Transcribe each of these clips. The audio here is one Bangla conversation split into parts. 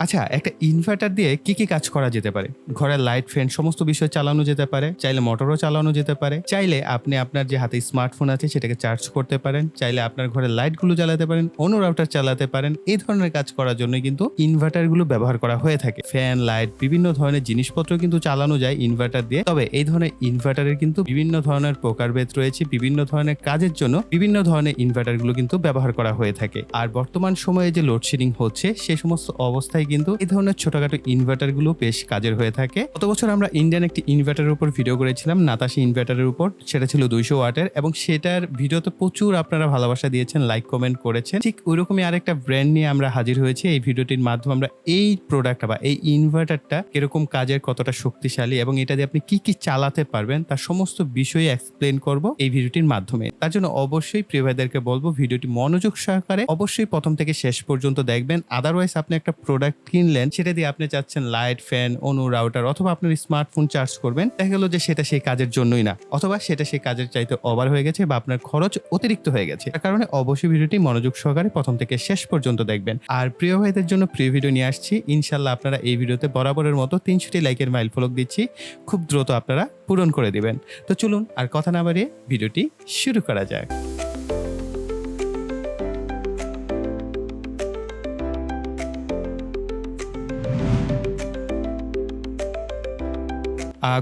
আচ্ছা একটা ইনভার্টার দিয়ে কি কি কাজ করা যেতে পারে? ঘরের লাইট ফ্যান সমস্ত বিষয় চালানো যেতে পারে, চাইলে মোটরও চালানো যেতে পারে, চাইলে আপনি আপনার যে হাতে স্মার্টফোন আছে সেটাকে চার্জ করতে পারেন, চাইলে আপনার ঘরের লাইটগুলো জ্বালাতে পারেন, অন্য রাউটার চালাতে পারেন, এই ধরনের কাজ করার জন্য কিন্তু ইনভার্টারগুলো ব্যবহার করা হয়ে থাকে। ফ্যান লাইট বিভিন্ন ধরনের জিনিসপত্র কিন্তু চালানো যায় ইনভার্টার দিয়ে। তবে এই ধরনের ইনভার্টারের কিন্তু বিভিন্ন ধরনের প্রকারভেদ রয়েছে, বিভিন্ন ধরনের কাজের জন্য বিভিন্ন ধরনের ইনভার্টারগুলো কিন্তু ব্যবহার করা হয়ে থাকে। আর বর্তমান সময়ে যে লোডশেডিং হচ্ছে, সে সমস্ত অবস্থায় কিন্তু এই ধরনের ছোটখাটো ইনভার্টারগুলো বেশ কাজের হয়ে থাকে। গত বছর আমরা ইন্ডিয়ান একটি ইনভার্টারের উপর ভিডিও করেছিলাম নাতাশি ইনভার্টারের উপর। সেটা ছিল দুইশো ওয়াটের এবং সেটার ভিডিওতে প্রচুর আপনারা ভালোবাসা দিয়েছেন লাইক কমেন্ট করেছেন। ঠিক ওইরকমই আরেকটা ব্র্যান্ড নিয়ে আমরা হাজির হয়েছি। এই ভিডিওটির মাধ্যমে আমরা এই প্রোডাক্টটা বা এই ইনভার্টারটা কীরকম কাজের কতটা শক্তিশালী এবং এটা দিয়ে আপনি কি কি চালাতে পারবেন, তার সমস্ত বিষয়ে এক্সপ্লেন করব এই ভিডিওটির মাধ্যমে। তার জন্য অবশ্যই প্রিয় ভাইদেরকে বলব, ভিডিওটি মনোযোগ সহকারে অবশ্যই প্রথম থেকে শেষ পর্যন্ত দেখবেন। আদারওয়াইজ আপনি একটা প্রোডাক্ট কিনলেন, সেটা দিয়ে আপনি চাচ্ছেন লাইট ফ্যান, অনু রাউটার অথবা আপনার স্মার্টফোন চার্জ করবেন, দেখা গেলো যে সেটা সেই কাজের জন্যই না। অথবা সেটা সেই কাজের চাইতে ওভার হয়ে গেছে বা আপনার খরচ অতিরিক্ত হয়ে গেছে। তার কারণে অবশ্যই ভিডিওটি মনোযোগ সহকারে প্রথম থেকে শেষ পর্যন্ত দেখবেন। আর প্রিয় ভাইদের জন্য প্রিয় ভিডিও নিয়ে আসছি। ইনশাল্লাহ আপনারা এই ভিডিওতে বরাবরের মতো তিনশোটি লাইকের মাইল ফলক দিচ্ছি। খুব দ্রুত আপনারা পূরণ করে দিবেন। তো চলুন আর কথা না বাড়িয়ে ভিডিওটি শুরু করা যাক।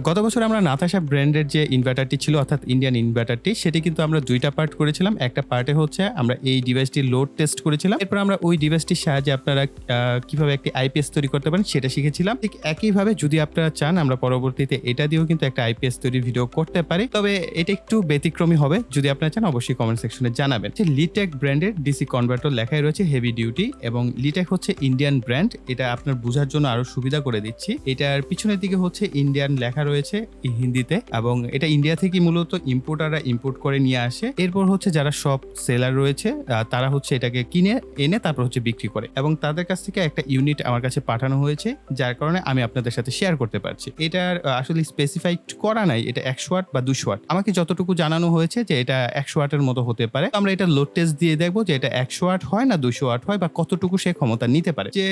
গত বছর আমরা নাতাশা ব্র্যান্ডের যে ইনভার্টারটি ছিল, অর্থাৎ ইন্ডিয়ান ইনভার্টারটি সেটি কিন্তু আমরা দুইটা পার্ট করেছিলাম। একটা পার্টে হচ্ছে আমরা এই ডিভাইসটির লোড টেস্ট করেছিলাম। এরপর আমরা ওই ডিভাইসটির সাহায্যে আপনারা কীভাবে একটি আইপিএস তৈরি করতে পারেন সেটা শিখেছিলাম। ঠিক একইভাবে যদি আপনারা চান, আমরা পরবর্তীতে এটা দিয়েও কিন্তু একটা আইপিএস তৈরি ভিডিও করতে পারি। তবে এটা একটু ব্যতিক্রমী হবে, যদি আপনারা চান, অবশ্যই কমেন্ট সেকশনে জানাবেন। যে লিটেক ব্র্যান্ডের ডিসি কনভার্টার লেখাই রয়েছে হেভি ডিউটি এবং লিটেক হচ্ছে ইন্ডিয়ান ব্র্যান্ড এটা আপনার বোঝার জন্য আরও সুবিধা করে দিচ্ছি। এটার পিছনের দিকে হচ্ছে ইন্ডিয়ান লেখা রয়েছে হিন্দিতে এবং এটা ইন্ডিয়া থেকে মূলত ইম্পোর্টাররা ইম্পোর্ট করে নিয়ে আসে। এরপর হচ্ছে যারা সব সেলার রয়েছে তারা হচ্ছে এটাকে কিনে, এনে তারপর হচ্ছে বিক্রি করে এবং তাদের কাছ থেকে একটা ইউনিট আমার কাছে পাঠানো হয়েছে, যার কারণে আমি আপনাদের সাথে শেয়ার করতে পারছি। এটার আসলে স্পেসিফাইড করা নাই, এটা একশো ওয়াট বা দুশো ওয়াট আমাকে যতটুকু জানানো হয়েছে যে এটা একশো ওয়াটের মতো হতে পারে। আমরা এটা লোড টেস্ট দিয়ে দেখব যে এটা একশো ওয়াট হয় না দুশো ওয়াট হয় বা কতটুকু সে ক্ষমতা নিতে পারে। যে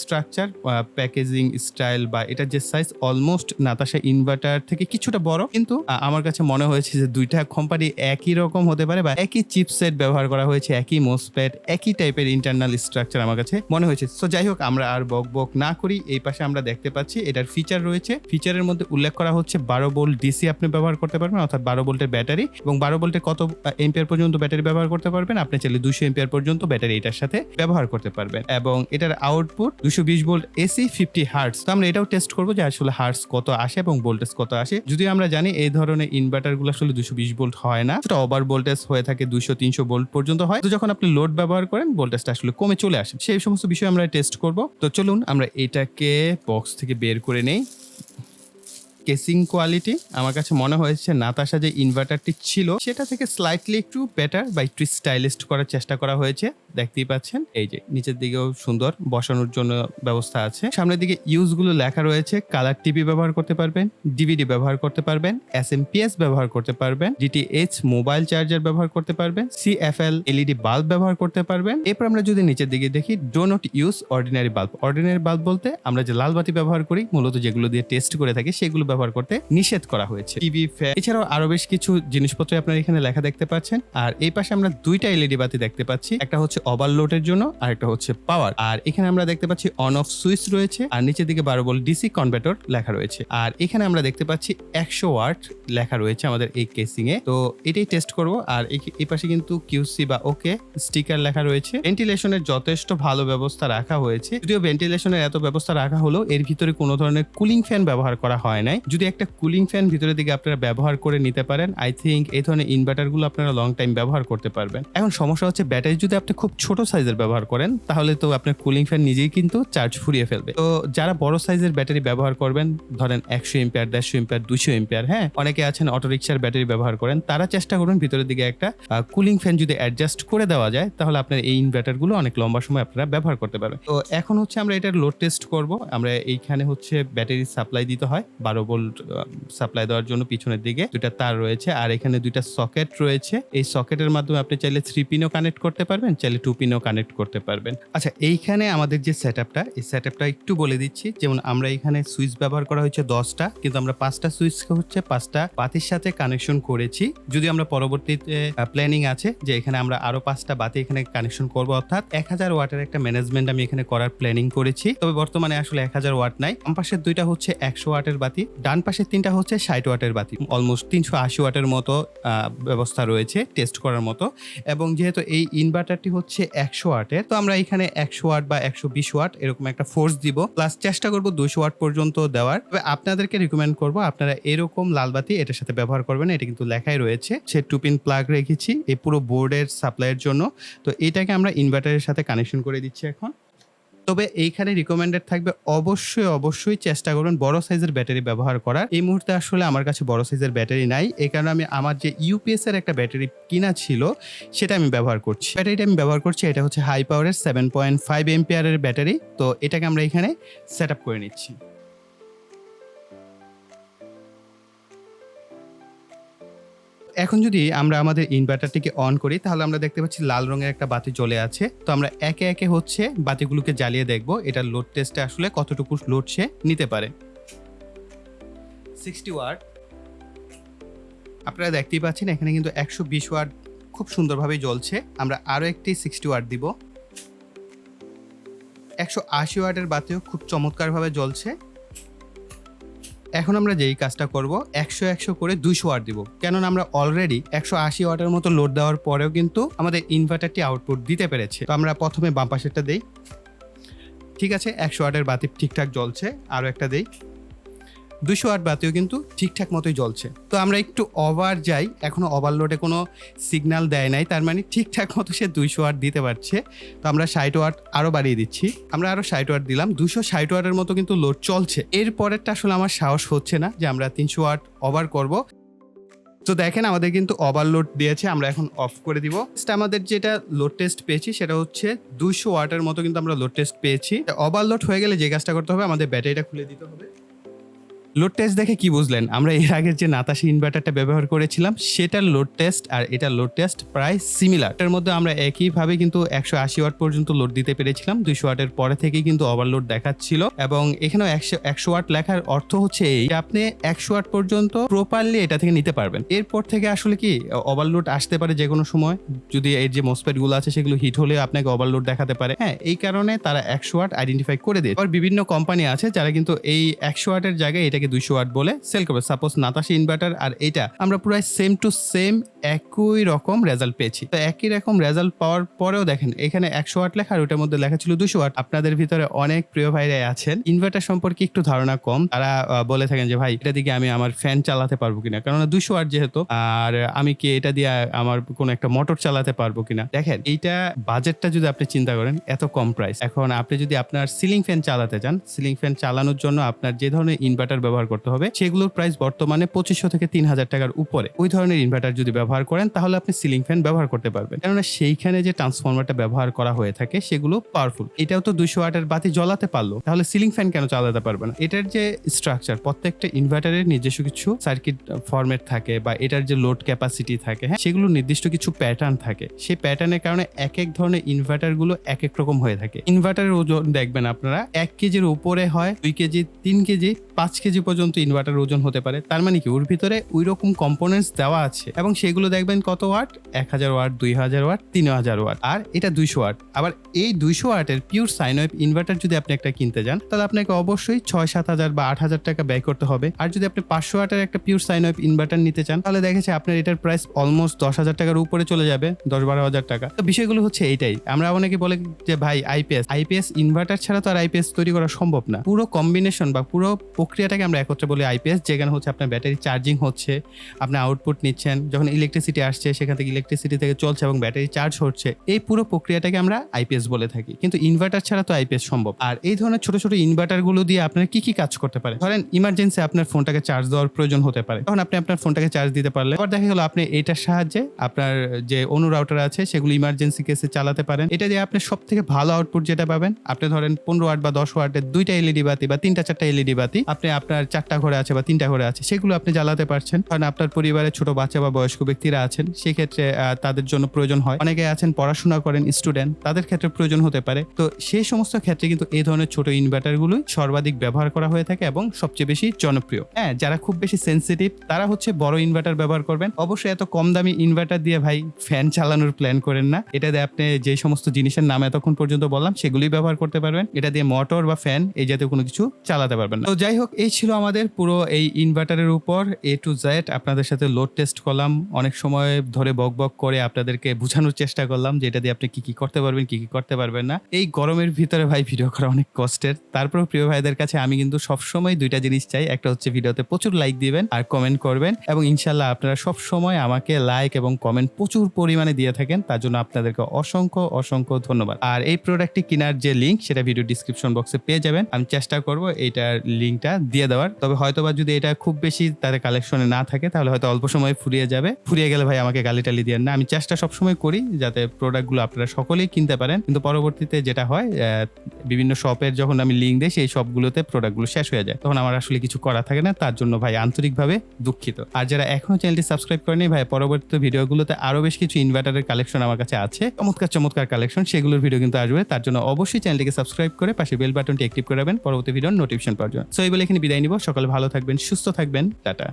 স্ট্রাকচার প্যাকেজিং স্টাইল বা এটার যে সাইজ অলমোস্ট নাতাশা ইনভার্টার থেকে কিছুটা বড়, কিন্তু আমার কাছে মনে হয়েছে যে দুইটা কোম্পানি একই রকম হতে পারে বা একই চিপসেট ব্যবহার করা হয়েছে, একই মোসপ্যাড একই টাইপের ইন্টারনাল স্ট্রাকচার আমার কাছে মনে হয়েছে। সো যাই হোক, আমরা আর বক বক না করি, এই পাশে আমরা দেখতে পাচ্ছি এটার ফিচার রয়েছে। ফিচারের মধ্যে উল্লেখ করা হচ্ছে বারো বোল্ট ডিসি আপনি ব্যবহার করতে পারবেন, অর্থাৎ বারো ভোল্টের ব্যাটারি। এবং বারো ভোল্টের কত এম্পিয়ার পর্যন্ত ব্যাটারি ব্যবহার করতে পারবেন? আপনি চাইলে দুশো এম্পিয়ার পর্যন্ত ব্যাটারি এটার সাথে ব্যবহার করতে পারবেন। এবং এটার আউটপুট দুশো বিশ ভোল্ট এসি ফিফটি হার্টস তো আমরা এটাও টেস্ট করব যে আসলে হার্টস কত আসে ভোল্টেজ কত আসে? যদি আমরা জানি এই ধরনের ইনভার্টারগুলো আসলে দুশো বিশ ভোল্ট হয় না, সেটা ওভার ভোল্টেজ হয়ে থাকে দুশো তিনশো ভোল্ট পর্যন্ত হয়। তো যখন আপনি লোড ব্যবহার করেন ভোল্টেজটা আসলে কমে চলে আসে। সেই সমস্ত বিষয় আমরা টেস্ট করব। তো চলুন আমরা এটাকে বক্স থেকে বের করে নেই। Casing quality. আমার কাছে মনে হয়েছে নাতাশা যে ইনভার্টারটি ছিল, সেটা থেকে স্লাইটলি একটু বেটার বা একটু স্টাইলিস্ট করার চেষ্টা করা হয়েছে। দেখতেই পাচ্ছেন, এই যে নিচের দিকেও সুন্দর, বসানোর জন্য ব্যবস্থা আছে। সামনের দিকে ইউজগুলো লেখা রয়েছে কালার টিভি ব্যবহার করতে পারবেন ডিভিডি ব্যবহার করতে পারবেন এস ব্যবহার করতে পারবেন ডিটিএইচ মোবাইল চার্জার ব্যবহার করতে পারবেন সিএফএল এলইডি বাল্ব ব্যবহার করতে পারবেন। এরপর আমরা যদি নিচের দিকে দেখি do not use ordinary bulb ordinary bulb বলতে আমরা যে লাল বাতি ব্যবহার করি, মূলত যেগুলো দিয়ে টেস্ট করে থাকি, সেগুলো ব্যবহার করতে নিষেধ করা হয়েছে। টিভি, ফ্যান, এছাড়াও আরও বেশ কিছু জিনিসপত্র আপনারা এখানে লেখা দেখতে পাচ্ছেন। আর এই পাশে আমরা দুইটা এলইডি বাতি দেখতে পাচ্ছি। একটা হচ্ছে ওভারলোডের জন্য, আর একটা হচ্ছে পাওয়ার। আর এখানে আমরা দেখতে পাচ্ছি অন, অফ সুইচ রয়েছে, আর নিচের দিকে বারো বল ডিসি কনভার্টর লেখা রয়েছে। আর এখানে আমরা দেখতে পাচ্ছি একশো ওয়াট লেখা রয়েছে আমাদের এই কেসিং এ। তো এটাই টেস্ট করব, আর এই- পাশে কিন্তু কিউসি বা ওকে স্টিকার লেখা রয়েছে। ভেন্টিলেশনের যথেষ্ট ভালো ব্যবস্থা রাখা হয়েছে। যদিও ভেন্টিলেশনের এত ব্যবস্থা রাখা হলো এর ভিতরে কোনো ধরনের কুলিং ফ্যান ব্যবহার করা হয় নাই। যদি একটা কুলিং ফ্যান ভিতরের দিকে আপনারা ব্যবহার করে নিতে পারেন আই থিঙ্ক এই ধরনের ইনভার্টারগুলো আপনারা লং টাইম ব্যবহার করতে পারবেন। এখন সমস্যা হচ্ছে ব্যাটারি যদি আপনি খুব ছোট সাইজের ব্যবহার করেন, তাহলে তো আপনার কুলিং ফ্যান নিজেই কিন্তু চার্জ ফুরিয়ে ফেলবে। তো যারা বড় সাইজের ব্যাটারি ব্যবহার করবেন, ধরেন একশো এম্পিয়ার দেড়শো এম্পিয়ার দুশো এম্পিয়ার হ্যাঁ? অনেকে আছেন অটো রিক্সার ব্যাটারি ব্যবহার করেন, তারা চেষ্টা করুন ভিতরের দিকে একটা কুলিং ফ্যান যদি অ্যাডজাস্ট করে দেওয়া যায়, তাহলে আপনার এই ইনভার্টারগুলো অনেক লম্বা সময় আপনারা ব্যবহার করতে পারবেন। তো এখন হচ্ছে আমরা এটার লোড টেস্ট করব, আমরা এইখানে হচ্ছে ব্যাটারি সাপ্লাই দিতে হয়, বারো ভোল্ট সাপ্লাই দেওয়ার জন্য পিছনের দিকে দুটা তার রয়েছে। আর এখানে দুইটা সকেট রয়েছে। এই সকেটের মাধ্যমে আপনি চাইলে থ্রি পিনও কানেক্ট করতে পারবেন, চাইলে টু পিনও কানেক্ট করতে পারবেন। আচ্ছা এইখানে আমাদের যে সেট আপটা এই সেট আপটা একটু বলে দিচ্ছি। যেমন আমরা এখানে সুইচ ব্যবহার করা হয়েছে দশটা, কিন্তু আমরা পাঁচটা সুইচ হচ্ছে, পাঁচটা বাতির সাথে কানেকশন করেছি। যদি আমরা পরবর্তীতে প্ল্যানিং আছে যে এখানে আমরা আরও পাঁচটা বাতি এখানে কানেকশন করব, অর্থাৎ এক হাজার ওয়াটের একটা ম্যানেজমেন্ট আমি এখানে করার প্ল্যানিং করেছি। তবে বর্তমানে আসলে এক হাজার ওয়াট নাই। পাশের দুইটা হচ্ছে একশো ওয়াটের বাতি ডান পাশের তিনটা হচ্ছে ষাট ওয়াটের বাতি। অলমোস্ট তিনশো আশি ওয়াটের মতো ব্যবস্থা রয়েছে টেস্ট করার মতো। এবং যেহেতু এই ইনভার্টারটি হচ্ছে একশো ওয়াটের, তো আমরা এখানে একশো ওয়াট বা একশো বিশ ওয়াট এরকম একটা ফোর্স দিব। প্লাস চেষ্টা করব দুশো ওয়াট পর্যন্ত দেওয়ার। তবে আপনাদেরকে রিকমেন্ড করব, আপনারা এরকম লালবাতি এটার সাথে ব্যবহার করবেন, এটা কিন্তু লেখাই রয়েছে। সে টুপিন প্লাগ রেখেছি, এই পুরো বোর্ডের সাপ্লাইয়ের জন্য। তো এটাকে আমরা ইনভার্টারের সাথে কানেকশন করে দিচ্ছি এখন। তবে এইখানে রিকমেন্ডেড থাকবে অবশ্যই অবশ্যই চেষ্টা করবেন বড় সাইজের ব্যাটারি ব্যবহার করার। এই মুহূর্তে আসলে আমার কাছে বড় সাইজের ব্যাটারি নাই। এই কারণে আমি আমার যে ইউপিএস এর একটা ব্যাটারি কিনা ছিল, সেটা আমি ব্যবহার করছি। ব্যাটারিটা আমি ব্যবহার করছি, এটা হচ্ছে হাই পাওয়ারের সেভেন পয়েন্ট ফাইভ এমপিয়ারের ব্যাটারি তো এটাকে আমরা এখানে সেট আপ করে নিচ্ছি। এখন যদি আমরা আমাদের ইনভার্টারটিকে অন করি, তাহলে আমরা দেখতে পাচ্ছি লাল রঙের একটা বাতি জ্বলে আছে। তো আমরা একে একে হচ্ছে বাতিগুলোকে জ্বালিয়ে দেখব এটা লোড টেস্টে আসলে কতটুকু লোড সে নিতে পারে। সিক্সটি ওয়াট আপনারা দেখতেই পাচ্ছেন এখানে কিন্তু একশো বিশ ওয়াট খুব সুন্দরভাবেই জ্বলছে। আমরা আরও একটি সিক্সটি ওয়াট দিব। একশো আশি ওয়াটের বাতিও খুব চমৎকারভাবে জ্বলছে। এখন আমরা যেই কাজটা করব, একশো একশো করে দুইশো ওয়াট দিব। কেননা আমরা অলরেডি একশো আশি ওয়াটের মতো লোড দেওয়ার পরেও কিন্তু আমাদের ইনভার্টারটি আউটপুট দিতে পেরেছে। তো আমরা প্রথমে বাম পাশেরটা দেই। ঠিক আছে, একশো ওয়াটের বাতি ঠিকঠাক জ্বলছে, আরও একটা দেই। দুশো আট বাতিও কিন্তু ঠিকঠাক মতোই জ্বলছে। তো আমরা একটু ওভার যাই, এখনও ওভারলোডে কোনো সিগন্যাল দেয় নাই, তার মানে ঠিকঠাক মতো সে দুইশো আট দিতে পারছে। তো আমরা ষাট ওয়াট আরও বাড়িয়ে দিচ্ছি। আমরা আরও ষাট ওয়াট দিলাম, দুশো ষাট ওয়াটের মতো কিন্তু লোড চলছে। এর পরেরটা আসলে আমার সাহস হচ্ছে না যে আমরা তিনশো ওয়াট ওভার করব। তো দেখেন আমাদের কিন্তু ওভারলোড দিয়েছে, আমরা এখন অফ করে দিব। আমাদের যেটা লোড টেস্ট পেয়েছি, সেটা হচ্ছে দুশো ওয়াটের মতো কিন্তু আমরা লোড টেস্ট পেয়েছি। ওভারলোড হয়ে গেলে যে কাজটা করতে হবে, আমাদের ব্যাটারিটা খুলে দিতে হবে। লোড টেস্ট দেখে কি বুঝলেন? আমরা এর আগের যে নাতাশি ইনভার্টারটা ব্যবহার করেছিলাম, সেটার লোড টেস্ট আর এটা লোড টেস্ট প্রায় সিমিলার এটার মধ্যে আমরা একইভাবে কিন্তু একশো আশি ওয়াট পর্যন্ত লোড দিতে পেরেছিলাম, দুইশো ওয়াটের পরে থেকেই কিন্তু ওভারলোড দেখাচ্ছিল এবং এখানেও একশো একশো ওয়াট লেখার অর্থ হচ্ছে এই যে আপনি একশো ওয়াট পর্যন্ত প্রপারলি এটা থেকে নিতে পারবেন। এরপর থেকে আসলে কি ওভারলোড আসতে পারে যে কোনো সময়, যদি এর যে মোসপেটগুলো আছে সেগুলো হিট হলে আপনাকে ওভারলোড দেখাতে পারে। হ্যাঁ এই কারণে তারা একশো ওয়াট আইডেন্টিফাই করে দেয় আবার বিভিন্ন কোম্পানি আছে যারা কিন্তু এই একশো ওয়াটের জায়গায় এটাকে দুইশো ওয়াট বলে সেল করবে। সাপোজ নাতাশি ইনভার্টার আর এটা, আমরা পুরো সেম টু সেম একই রকম রেজাল্ট পেয়েছি। তো একই রকম রেজাল্ট পাওয়ার পরেও দেখেন, এখানে একশো ওয়াট লেখা আর ওটার মধ্যে লেখা ছিল দুশো ওয়াট। আপনাদের ভিতরে অনেক প্রিয় ভাইরাই আছেন। ইনভার্টার সম্পর্কে একটু ধারণা কম। তারা বলে থাকেন যে, ভাই, এটা দিকে আমি আমার ফ্যান চালাতে পারব কিনা? কারণ দুশো ওয়াট যেহেতু, আর আমি কি এটা দিয়ে আমার কোনো একটা মোটর চালাতে পারব কিনা? দেখেন, এইটা বাজেটটা যদি আপনি চিন্তা করেন, এত কম প্রাইস এখন আপনি যদি আপনার সিলিং ফ্যান চালাতে চান সিলিং ফ্যান চালানোর জন্য আপনার যে ধরনের ইনভার্টার ব্যবহার করতে হবে। সেগুলোর প্রাইস বর্তমানে পঁচিশশো থেকে তিন হাজার টাকার উপরে। ওই ধরনের ইনভার্টার যদি ব্যবহার করেন, তাহলে আপনি সিলিং ফ্যান ব্যবহার করতে পারবেন। কেননা সেইখানে যে ট্রান্সফরমারটা ব্যবহার করা হয়ে থাকে, সেগুলো পাওয়ারফুল এটাও তো দুইশো ওয়াটের বাতি জ্বলাতে পারল। তাহলে সিলিং ফ্যান কেন চালাতে পারবে না? এটার যে স্ট্রাকচার প্রত্যেকটা ইনভার্টারের নিজস্ব কিছু সার্কিট ফরম্যাট থাকে বা এটার যে লোড ক্যাপাসিটি থাকে হ্যাঁ সেগুলো নির্দিষ্ট কিছু প্যাটার্ন থাকে। সেই প্যাটার্নের কারণে এক এক ধরনের ইনভার্টারগুলো এক এক রকম হয়ে থাকে। ইনভার্টারের ওজন দেখবেন আপনারা, এক কেজির উপরে হয় দুই কেজি, তিন কেজি, পাঁচ কেজি পর্যন্ত ইনভার্টার ওজন হতে পারে। তার মানে কি? ওর ভিতরে ওই রকম কম্পোনেন্টস দেওয়া আছে। এবং সেগুলো দেখবেন কত ওয়াট এক হাজার ওয়াট দুই হাজার ওয়াট তিন হাজার ওয়াট আর এটা দুইশো ওয়াট আবার এই দুইশো ওয়াটের পিওর সাইনওয়েভ ইনভার্টার যদি আপনি একটা কিনতে যান, তাহলে আপনাকে অবশ্যই ছয় সাত হাজার বা আট হাজার টাকা ব্যয় করতে হবে। আর যদি আপনি পাঁচশো ওয়াটের একটা পিওর সাইনওয়েভ ইনভার্টার নিতে চান, তাহলে দেখেছে আপনার এটার প্রাইস অলমোস্ট দশ হাজার টাকার উপরে চলে যাবে দশ বারো হাজার টাকা। তো বিষয়গুলো হচ্ছে এইটাই। আমরা অনেকে বলে যে, ভাই আইপিএস আইপিএস ইনভার্টার ছাড়া তো আর আইপিএস তৈরি করা সম্ভব না। পুরো কম্বিনেশন বা পুরো প্রক্রিয়াটাকে আমরা একত্রে বলি আইপিএস যেখানে হচ্ছে আপনার ব্যাটারি চার্জিং হচ্ছে, আপনি আউটপুট নিচ্ছেন, যখন ইলেকট্রিসিটি আসছে, সেখান থেকে ইলেকট্রিসিটি থেকে চলছে এবং ব্যাটারি চার্জ হচ্ছে, এই পুরো প্রক্রিয়াটাকে আমরা আইপিএস বলে থাকি। কিন্তু ইনভার্টার ছাড়া তো আইপিএস সম্ভব। আর এই ধরনের ছোট ছোট ইনভার্টারগুলো দিয়ে আপনার কি কি কাজ করতে পারে ধরেন ইমার্জেন্সি আপনার ফোনটাকে চার্জ দেওয়ার প্রয়োজন হতে পারে। তখন আপনি আপনার ফোনটাকে চার্জ দিতে পারলে আবার দেখা গেল আপনি এটার সাহায্যে আপনার যে অনু রাউটার আছে, সেগুলো ইমার্জেন্সি কেসে চালাতে পারেন। এটা দিয়ে আপনি সব থেকে ভালো আউটপুট যেটা পাবেন, আপনি ধরেন পনেরো ওয়াট বা দশ ওয়াটের দুইটা এলইডি বাতি বা তিনটা চারটা এলইডি বাতি, আপনি আপনার আপনার চারটা ঘরে আছে বা তিনটা ঘরে আছে, সেগুলো আপনি জ্বালাতে পারছেন। কারণ আপনার পরিবারে ছোট বাচ্চা বা বয়স্ক ব্যক্তিরা আছেন, সেক্ষেত্রে তাদের জন্য প্রয়োজন হয়। অনেকে আছেন, পড়াশোনা করেন স্টুডেন্ট তাদের ক্ষেত্রে প্রয়োজন হতে পারে। তো সেই সমস্ত ক্ষেত্রে কিন্তু এই ধরনের ছোট ইনভার্টারগুলোই সর্বাধিক ব্যবহার করা হয়ে থাকে এবং সবচেয়ে বেশি জনপ্রিয়। হ্যাঁ যারা খুব বেশি সেন্সিটিভ তারা হচ্ছে বড় ইনভার্টার ব্যবহার করবেন। অবশ্যই এত কম দামি ইনভার্টার দিয়ে ভাই ফ্যান চালানোর প্ল্যান করেন না। এটা দিয়ে আপনি যে সমস্ত জিনিসের নাম এতক্ষণ পর্যন্ত বললাম সেগুলি ব্যবহার করতে পারবেন। এটা দিয়ে মোটর বা ফ্যান এই জাতীয় কোনো কিছু চালাতে পারবেন না। তো যাই হোক, এই ছিল আমাদের পুরো এই ইনভার্টারের উপর এ টু জেড আপনাদের সাথে লোড টেস্ট করলাম। অনেক সময় ধরে বক বক করে আপনাদেরকে বোঝানোর চেষ্টা করলাম যে এটা দিয়ে আপনি কি কি করতে পারবেন, কি কি করতে পারবেন না। এই গরমের ভিতরে ভাই ভিডিও করা অনেক কষ্টের। তারপর প্রিয় ভাইদের কাছে আমি কিন্তু সবসময় দুইটা জিনিস চাই। একটা হচ্ছে ভিডিওতে প্রচুর লাইক দিবেন আর কমেন্ট করবেন এবং ইনশাল্লাহ আপনারা সব সময় আমাকে লাইক এবং কমেন্ট প্রচুর পরিমাণে দিয়ে থাকেন। তার জন্য আপনাদেরকে অসংখ্য অসংখ্য ধন্যবাদ। আর এই প্রোডাক্টটি কেনার যে লিঙ্ক সেটা ভিডিও ডিসক্রিপশন বক্সে পেয়ে যাবেন। আমি চেষ্টা করব এইটার লিঙ্কটা দিয়ে দেওয়ার। তবে হয়তো বা যদি এটা খুব বেশি তাদের কালেকশনে না থাকে, তাহলে হয়তো অল্প সময় ফুরিয়ে যাবে। ফুরিয়ে গেলে ভাই আমাকে গালি টালি দিয়ে না, আমি চেষ্টা সবসময় করি যাতে প্রোডাক্টগুলো আপনারা সকলেই কিনতে পারেন। কিন্তু পরবর্তীতে যেটা হয় বিভিন্ন শপের যখন আমি লিঙ্ক দিই, সেই শপগুলোতে প্রোডাক্টগুলো শেষ হয়ে যায়। তখন আমার আসলে কিছু করা থাকে না। তার জন্য ভাই আন্তরিকভাবে দুঃখিত। আর যারা এখনও চ্যানেলটি সাবস্ক্রাইব করেনি, ভাই, পরবর্তী ভিডিওগুলোতে আরও বেশ কিছু ইনভার্টারের কালেকশন আমার কাছে আছে। চমৎকার চমৎকার কালেকশন সেগুলোর ভিডিও কিন্তু আসবে। তার জন্য অবশ্যই চ্যানেলটিকে সাবস্ক্রাইব করে পাশে বেল বাটনটি অ্যাক্টিভ করে রাখবেন। পরবর্তী ভিডিওর নোটিফিকেশন পাওয়ার জন্য। সো এই বলে এখানে বিদায় নিব। সকালে ভালো থাকবেন সুস্থ থাকবেন। টাটা।